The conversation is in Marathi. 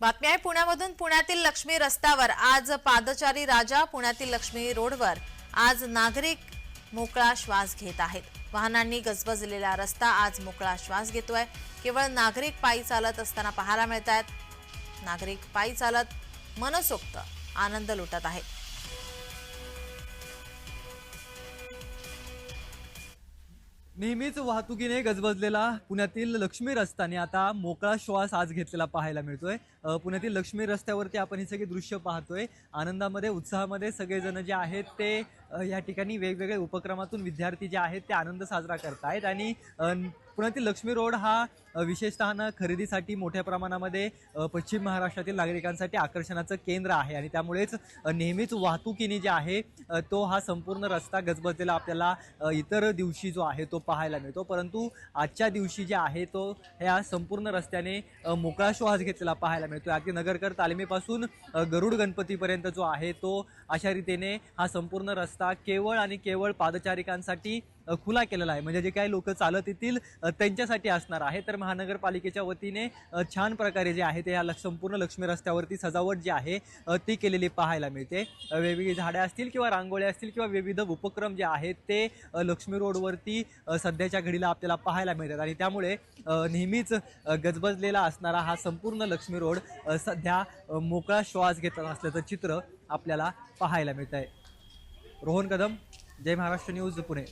बातमी आहे पुण्यामधून पुण्यातील लक्ष्मी रस्त्यावर. आज पादचारी राजा पुण्यातील लक्ष्मी रोडवर. आज नागरिक मोकळा श्वास घेत आहेत. वाहनांनी गजबजलेला रस्ता आज मोकळा श्वास घेतोय. केवळ नागरिक पायी चालत असताना पाहायला मिळत आहेत नागरिक पायी चालत मनसोक्त आनंद लुटत आहेत. नेहमीच वाहतुकीने गजबजलेला पुण्यातील लक्ष्मी रस्त्याने आता मोकळा श्वास आज घेतलेला पाहायला मिळतोय. पुण्यातील लक्ष्मी रस्त्यावरती आपण ही सगळी दृश्य पाहतोय. आनंदामध्ये उत्साहामध्ये सगळेजण जे आहेत ते या ठिकाणी वेगवेगळ्या उपक्रमातून विद्यार्थी जे आहेत ते आनंद साजरा करतायत आणि पुण्यातील लक्ष्मी रोड हा विशेषतः ना खरेदीसाठी मोठ्या प्रमाणामध्ये पश्चिम महाराष्ट्रातील नागरिकांसाठी आकर्षणाचं केंद्र आहे. आणि त्यामुळेच नेहमीच वाहतुकीने जे आहे तो हा संपूर्ण रस्ता गजबजलेला आपल्याला इतर दिवशी जो आहे तो पाहायला मिळतो. परंतु आजच्या दिवशी जे आहे तो ह्या संपूर्ण रस्त्याने मोकळा श्वास घेतलेला पाहायला मिळतो अगदी नगरकर तालिमेपासून गरुड गणपतीपर्यंत जो आहे तो अशा रीतीने हा संपूर्ण रस्ता केवळ आणि केवळ पादचारिकांसाठी खुला केलेला आहे. म्हणजे जे काही लोक चालत येतील त्यांच्यासाठी असणार आहे. तर महानगरपालिकेच्या वतीने छान प्रकारे जे आहे ते या लक्ष- संपूर्ण लक्ष्मी रस्त्यावरती सजावट जी आहे ती केलेली पाहायला मिळते. वेगवेगळी झाडे असतील किंवा रांगोळ्या असतील किंवा विविध उपक्रम जे आहेत ते लक्ष्मी रोडवरती सध्याच्या घडीला आपल्याला पाहायला मिळतात. आणि त्यामुळे नेहमीच गजबजलेला असणारा हा संपूर्ण लक्ष्मी रोड सध्या मोकळा श्वास घेताना असल्याचं चित्र आपल्याला पाहायला मिळत आहे रोहन कदम जय महाराष्ट्र न्यूज पुणे.